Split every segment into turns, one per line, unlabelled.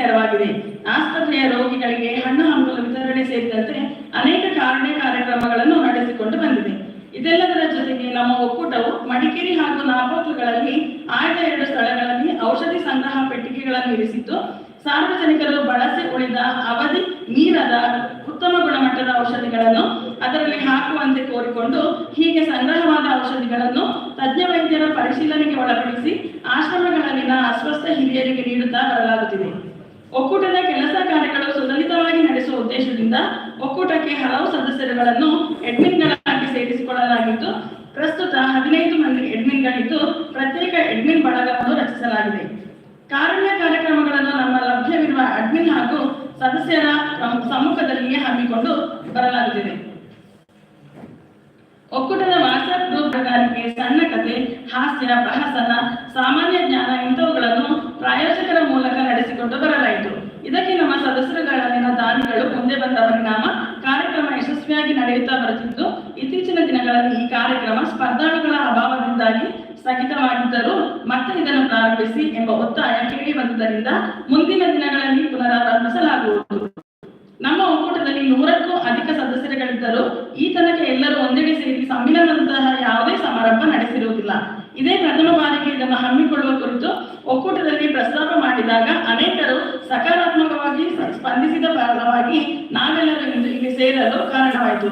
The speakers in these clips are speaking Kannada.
ನೆರವಾಗಿದೆ. ಆಸ್ಪತ್ರೆಯ ರೋಗಿಗಳಿಗೆ ಹಣ್ಣು ಹಂಪಲ ವಿತರಣೆ ಸೇರಿದಂತೆ ಅನೇಕ ಕಾರಣ ಕಾರ್ಯಕ್ರಮಗಳನ್ನು ನಡೆಸಿಕೊಂಡು ಬಂದಿದೆ. ಇದೆಲ್ಲದರ ಜೊತೆಗೆ ನಮ್ಮ ಒಕ್ಕೂಟವು ಮಡಿಕೇರಿ ಹಾಗೂ ನಾಪೋಕ್ಲುಗಳಲ್ಲಿ ಆಯ್ದ ಎರಡು ಸ್ಥಳಗಳಲ್ಲಿ ಔಷಧಿ ಸಂಗ್ರಹ ಪೆಟ್ಟಿಗೆಗಳನ್ನು ಇರಿಸಿದ್ದು, ಸಾರ್ವಜನಿಕರು ಬಳಸಿ ಉಳಿದ ಅವಧಿ ಮೀರದ ಉತ್ತಮ ಗುಣಮಟ್ಟದ ಔಷಧಿಗಳನ್ನು ಅದರಲ್ಲಿ ಹಾಕುವಂತೆ ಕೋರಿಕೊಂಡು ಹೀಗೆ ಸಂಗ್ರಹವಾದ ಔಷಧಿಗಳನ್ನು ತಜ್ಞ ವೈದ್ಯರ ಪರಿಶೀಲನೆಗೆ ಒಳಪಡಿಸಿ ಆಶ್ರಮಗಳಲ್ಲಿನ ಅಸ್ವಸ್ಥ ಹಿರಿಯರಿಗೆ ನೀಡುತ್ತಾ ಬರಲಾಗುತ್ತಿದೆ. ಒಕ್ಕೂಟದ ಕೆಲಸ ಕಾರ್ಯಗಳು ಸುಲಲಿತವಾಗಿ ನಡೆಸುವ ಉದ್ದೇಶದಿಂದ ಒಕ್ಕೂಟಕ್ಕೆ ಹಲವು ಸದಸ್ಯರುಗಳನ್ನು ಅಡ್ಮಿನ್ಗಳಾಗಿ ಸೇರಿಸಿಕೊಳ್ಳಲಾಗಿದ್ದು ಪ್ರಸ್ತುತ ಹದಿನೈದು ಮಂದಿ ಅಡ್ಮಿನ್ಗಳಿದ್ದು ಪ್ರತ್ಯೇಕ ಅಡ್ಮಿನ್ ಬಳಗವನ್ನು ರಚಿಸಲಾಗಿದೆ. ಕಾರುಣ್ಯ ಕಾರ್ಯಕ್ರಮಗಳನ್ನು ನಮ್ಮ ಲಭ್ಯವಿರುವ ಅಡ್ಮಿನ್ ಹಾಗೂ ಸದಸ್ಯರ ಸಮ್ಮುಖದಲ್ಲಿಯೇ ಹಮ್ಮಿಕೊಂಡು ಬರಲಾಗುತ್ತಿದೆ. ಒಕ್ಕೂಟದ ವಾಟ್ಸ್ಆಪ್ ಗ್ರೂಪ್ ಸಣ್ಣ ಕಥೆ ಹಾಸ್ಯ ಪ್ರಹಸನ ಸಾಮಾನ್ಯ ಜ್ಞಾನ ಇಂಥವುಗಳನ್ನು ದಾನಿಗಳು ಮುಂದೆ ಬಂದ ಪರಿಣಾಮ ಕಾರ್ಯಕ್ರಮ ಯಶಸ್ವಿಯಾಗಿ ನಡೆಯುತ್ತಾ ಬರುತ್ತಿದ್ದು ಇತ್ತೀಚಿನ ದಿನಗಳಲ್ಲಿ ಈ ಕಾರ್ಯಕ್ರಮ ಸ್ಪರ್ಧಾಳುಗಳ ಅಭಾವದಿಂದಾಗಿ ಸ್ಥಗಿತವಾಗಿದ್ದರೂ ಮತ್ತೆ ಇದನ್ನು ಪ್ರಾರಂಭಿಸಿ ಎಂಬ ಒತ್ತಾಯ ಕೇಳಿ ಬಂದುದರಿಂದ ಮುಂದಿನ ದಿನಗಳಲ್ಲಿ ಪುನರಾರಂಭಿಸಲಾಗುವುದು. ನಮ್ಮ ಒಕ್ಕೂಟದಲ್ಲಿ ನೂರಕ್ಕೂ ಅಧಿಕ ಸದಸ್ಯರುಗಳಿದ್ದರೂ ಈ ತನಕ ಎಲ್ಲರೂ ಒಂದೆಡೆ ಸೇರಿ ಸಮ್ಮಿಲನದಂತಹ ಯಾವುದೇ ಸಮಾರಂಭ ನಡೆಸಿರುವುದಿಲ್ಲ. ಇದೇ ಪ್ರಥಮ ಬಾರಿಗೆ ಇದನ್ನು ಹಮ್ಮಿಕೊಳ್ಳುವ ಕುರಿತು ಒಕ್ಕೂಟದಲ್ಲಿ ಪ್ರಸ್ತಾಪ ಮಾಡಿದಾಗ ಅನೇಕರು ಸಕಾರಾತ್ಮಕವಾಗಿ ಸ್ಪಂದಿಸಿದ ಫಲವಾಗಿ ನಾವೆಲ್ಲರೂ ಇಲ್ಲಿ ಸೇರಲು ಕಾರಣವಾಯಿತು.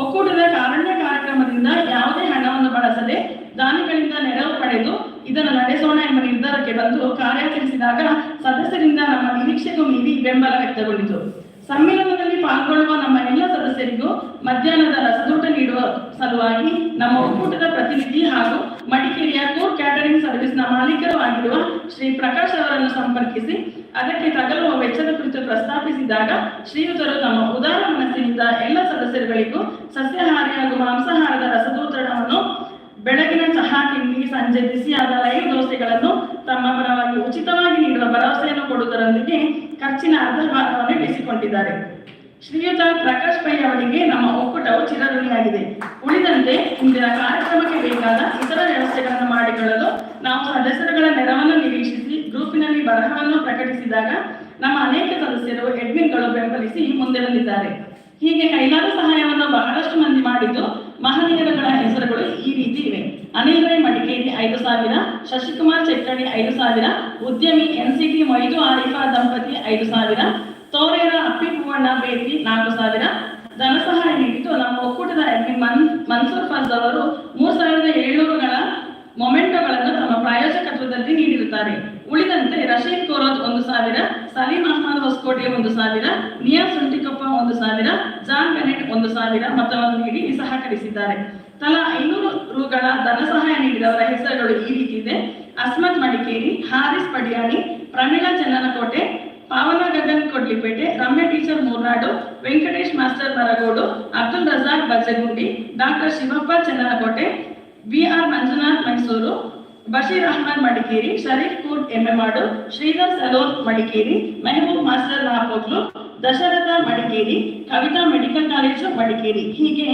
ಒಕ್ಕೂಟದ ಕಾರಣ್ಯ ಕಾರ್ಯಕ್ರಮದಿಂದ ಯಾವುದೇ ಹಣವನ್ನು ಬಳಸದೆ ದಾನಿಗಳಿಂದ ನೆರವು ಪಡೆದು ಇದನ್ನು ನಡೆಸೋಣ ಎಂಬ ನಿರ್ಧಾರಕ್ಕೆ ಬಂದು ಕಾರ್ಯಾಚರಿಸಿದಾಗ ಸದಸ್ಯರಿಂದ ನಮ್ಮ ನಿರೀಕ್ಷೆಗೂ ಮೀರಿ ಬೆಂಬಲ ವ್ಯಕ್ತಗೊಂಡಿತು. ಸಮ್ಮೇಳನದಲ್ಲಿ ಪಾಲ್ಗೊಳ್ಳುವ ನಮ್ಮ ಎಲ್ಲ ಸದಸ್ಯರಿಗೂ ಮಧ್ಯಾಹ್ನದ ರಸದೂಟ ನೀಡುವ ಸಲುವಾಗಿ ನಮ್ಮ ಒಕ್ಕೂಟದ ಪ್ರತಿನಿಧಿ ಹಾಗೂ ಮಡಿಕೇರಿಯ ಕೋರ್ ಕ್ಯಾಟರಿಂಗ್ ಸರ್ವಿಸ್ನ ಮಾಲೀಕರು ಆಗಿರುವ ಶ್ರೀ ಪ್ರಕಾಶ್ ಅವರನ್ನು ಸಂಪರ್ಕಿಸಿ ಅದಕ್ಕೆ ತಗಲುವ ವೆಚ್ಚದ ಕುರಿತು ಪ್ರಸ್ತಾಪಿಸಿದಾಗ ಶ್ರೀಯುತರು ತಮ್ಮ ಉದಾರ ಮನಸ್ಸಿನಿಂದ ಎಲ್ಲ ಸದಸ್ಯರುಗಳಿಗೂ ಸಸ್ಯಾಹಾರಿ ಹಾಗೂ ಮಾಂಸಾಹಾರದ ರಸದೂತರಣವನ್ನು ಬೆಳಗಿನ ಚಹಾ ತಿಂಡಿ, ಸಂಜೆ ಬಿಸಿಯಾದ ಲೈವ್ ದೋಸೆಗಳನ್ನು ತಮ್ಮ ಪರವಾಗಿ ಉಚಿತವಾಗಿ ನೀಡುವ ಭರವಸೆಯನ್ನು ಕೊಡುವುದರೊಂದಿಗೆ ಖರ್ಚಿನ ಅರ್ಧ ಭಾಗವನ್ನು ಬೀಸಿಕೊಂಡಿದ್ದಾರೆ ಶ್ರೀಯುತ ಪ್ರಕಾಶ್ ಪೈ ಅವರಿಗೆ ನಮ್ಮ ಒಕ್ಕೂಟವು ಚಿರಋಣಿಯಾಗಿದೆ. ಉಳಿದಂತೆ ಇಂದಿನ ಕಾರ್ಯಕ್ರಮಕ್ಕೆ ಬೇಕಾದ ಇತರ ವ್ಯವಸ್ಥೆಗಳನ್ನು ಮಾಡಿಕೊಳ್ಳಲು ನಾವು ಸದಸ್ಯರುಗಳ ನೆರವನ್ನು ನಿರೀಕ್ಷಿಸಿ ಗ್ರೂಪಿನಲ್ಲಿ ಬರಹವನ್ನು ಪ್ರಕಟಿಸಿದಾಗ ನಮ್ಮ ಅನೇಕ ಸದಸ್ಯರು ಎಡ್ಮಿನ್ಗಳು ಬೆಂಬಲಿಸಿ ಮುಂದೆ ಬಂದಿದ್ದಾರೆ. ಹೀಗೆ ಕೈಲಾದ ಸಹಾಯವನ್ನು ಬಹಳಷ್ಟು ಮಂದಿ ಮಾಡಿದ್ದು ಮಹನೀಯರುಗಳ ಹೆಸರುಗಳು ಈ ರೀತಿ ಇವೆ. ಅನಿಲ್ ರೈ ಮಡಿಕೇರಿ ಐದು ಸಾವಿರ, ಶಶಿಕುಮಾರ್ ಚೆಕ್ಕಡಿ ಐದು ಸಾವಿರ, ಉದ್ಯಮಿ ಎನ್ಸಿಟಿ ಮೈದು ಆರಿಫಾ ದಂಪತಿ ಐದು ಸಾವಿರ, ತೋರೇರ ಅಪ್ಪಿ ಪೂವಣ್ಣ ಬೇತಿ ನಾಲ್ಕು ಸಾವಿರ. ಧನ ಸಹಾಯ ನೀಡಿದ್ದು ನಮ್ಮ ಒಕ್ಕೂಟದ ಅಡ್ಮಿನ್ ಮನ್, ಮನ್ಸೂರ್ ಫಾಜ್ ಅವರು ಮೂರು ಸಾವಿರದ ಏಳ್ನೂರುಗಳ ಮೊಮೆಂಟೋಗಳನ್ನು ತಮ್ಮ ಪ್ರಾಯೋಜಕತ್ವದಲ್ಲಿ ನೀಡಿರುತ್ತಾರೆ. ಉಳಿದಂತೆ ರಶೀದ್ ಕೋರೋದ್ ಒಂದು ಸಾವಿರ, ಸಲೀಂ ಅಹಮದ್ ಹೊಸಕೋಟೆ ಒಂದು ಸಾವಿರ ನಿಯಾ ಸುಂಟಿಕೊಪ್ಪ ಒಂದು ಸಾವಿರ, ಜಾನ್ ಬೆನೆಟ್ ಒಂದು ಸಾವಿರ ಮೊತ್ತವನ್ನು ನೀಡಿ ಸಹಕರಿಸಿದ್ದಾರೆ ತಲಾ ಐನೂರು ರುಗಳ ಧನ ಸಹಾಯ ನೀಡಿದವರ ಹೆಸರುಗಳು ಈ ರೀತಿ ಇದೆ. ಅಸ್ಮತ್ Madikeri, Haris Padiyani, Pramila Channanakote Pavana Gagan Kodlipete, Ramya teacher Moornadu, Venkatesh master Maragodu Abdul Razak Bajjagundi, doctor Shivappa Channanakote, B R Manjunath Mysuru Basheer Ahmed Madikeri, Sharif Koot Emmemadu, Sridhar salon Madikeri, Mehboob master Napoklu Dasharatha Madikeri, Kavitha medical college Madikeri. ಹೀಗೆ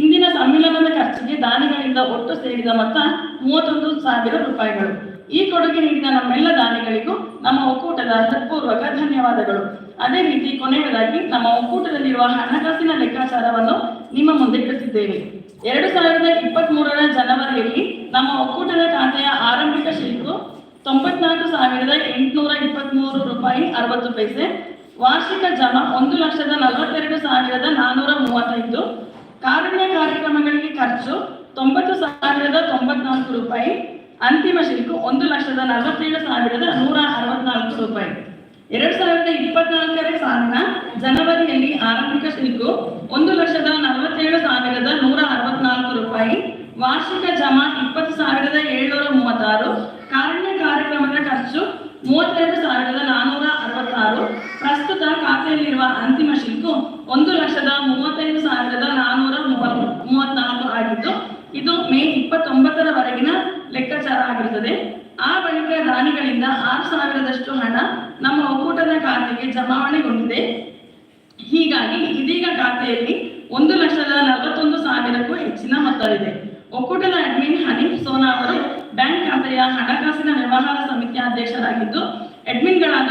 ಇಂದಿನ ಸಮ್ಮಿಲನದ ಖರ್ಚಿಗೆ ದಾನಿಗಳಿಂದ ಒಟ್ಟು ಸೇರಿದ ಮೊತ್ತ ಮೂವತ್ತೊಂದು ಸಾವಿರ ರೂಪಾಯಿಗಳು. ಈ ಕೊಡುಗೆ ನೀಡಿದ ನಮ್ಮೆಲ್ಲ ದಾನಿಗಳಿಗೂ ನಮ್ಮ ಒಕ್ಕೂಟದ ಹೃತ್ಪೂರ್ವಕ ಧನ್ಯವಾದಗಳು. ಅದೇ ರೀತಿ ಕೊನೆಯದಾಗಿ ನಮ್ಮ ಒಕ್ಕೂಟದಲ್ಲಿರುವ ಹಣಕಾಸಿನ ಲೆಕ್ಕಾಚಾರವನ್ನು ನಿಮ್ಮ ಮುಂದೆ ಇಡುತ್ತಿದ್ದೇವೆ ಎರಡು ಸಾವಿರದ ಇಪ್ಪತ್ತ್ ಮೂರರ ಜನವರಿಯಲ್ಲಿ ನಮ್ಮ ಒಕ್ಕೂಟದ ಖಾತೆಯ ಆರಂಭಿಕ ಶುಲ್ಕ ತೊಂಬತ್ನಾಲ್ಕು ಸಾವಿರದ ಎಂಟುನೂರ ಇಪ್ಪತ್ತ್ಮೂರು ರೂಪಾಯಿ ಅರವತ್ತು ಪೈಸೆ, ವಾರ್ಷಿಕ ಜಮಾ ಒಂದು ಲಕ್ಷದ ನಲವತ್ತೆರಡು ಸಾವಿರದ ನಾನ್ನೂರ ಮೂವತ್ತೈದು, ಕಾರುಣ್ಯ ಕಾರ್ಯಕ್ರಮಗಳಿಗೆ ಖರ್ಚು ತೊಂಬತ್ತು ಸಾವಿರದ ತೊಂಬತ್ನಾಲ್ಕು ರೂಪಾಯಿ, ಅಂತಿಮ ಶುಲ್ಕ ಒಂದು ಲಕ್ಷದ ನಲವತ್ತೇಳು ಸಾವಿರದ ನೂರ ಅರವತ್ನಾಲ್ಕು ರೂಪಾಯಿ. ಎರಡ್ ಸಾವಿರದ ಇಪ್ಪತ್ನಾಲ್ಕರ ಸಾಲಿನ ಜನವರಿಯಲ್ಲಿ ಆರಂಭಿಕ ಶುಲ್ಕು ಒಂದು ಲಕ್ಷದ ನಲವತ್ತೇಳು ಸಾವಿರದ ನೂರ ಅರವತ್ನಾಲ್ಕು ರೂಪಾಯಿ. ವಾರ್ಷಿಕ ಜಮಾ ಇಪ್ಪತ್ತು ಸಾವಿರದ ಏಳ್ನೂರ ಮೂವತ್ತಾರು. ಕಾರುಣ್ಯ ಕಾರ್ಯಕ್ರಮದ ಖರ್ಚು ಮೂವತ್ತೆರಡು ಸಾವಿರದ ನಾನ್ನೂರ ಅರವತ್ತಾರು ಪ್ರಸ್ತುತ ಖಾತೆಯಲ್ಲಿರುವ ಅಂತಿಮ ಶುಲ್ಕು ಒಂದು ಲಕ್ಷದ ಮೂವತ್ತೈದು ಸಾವಿರದ ನಾನ್ನೂರ ಮೂವತ್ ಮೂವತ್ನಾಲ್ಕು ಆಗಿದ್ದು ಇದು ಮೇ ಇಪ್ಪತ್ತೊಂಬತ್ತರವರೆಗಿನ ಲೆಕ್ಕಾಚಾರ ಆಗಿರುತ್ತದೆ ಆ ಬಳಿಕ ದಾನಿಗಳಿಂದ ಆರು ಸಾವಿರದಷ್ಟು ಹಣ ನಮ್ಮ ಒಕ್ಕೂಟದ ಖಾತೆಗೆ ಜಮಾವಣೆಗೊಂಡಿದೆ ಹೀಗಾಗಿ ಇದೀಗ ಖಾತೆಯಲ್ಲಿ ಒಂದು ಲಕ್ಷದ ನಲವತ್ತೊಂದು ಸಾವಿರಕ್ಕೂ ಹೆಚ್ಚಿನ ಮೊತ್ತವಿದೆ. ಒಕ್ಕೂಟದ ಅಡ್ಮಿನ್ ಹನೀಫ್ ಸೋನಾ ಅವರು ಬ್ಯಾಂಕ್ ಖಾತೆಯ ಹಣಕಾಸಿನ ವ್ಯವಹಾರ ಸಮಿತಿಯ ಅಧ್ಯಕ್ಷರಾಗಿದ್ದು, ಅಡ್ಮಿನ್ಗಳಾದ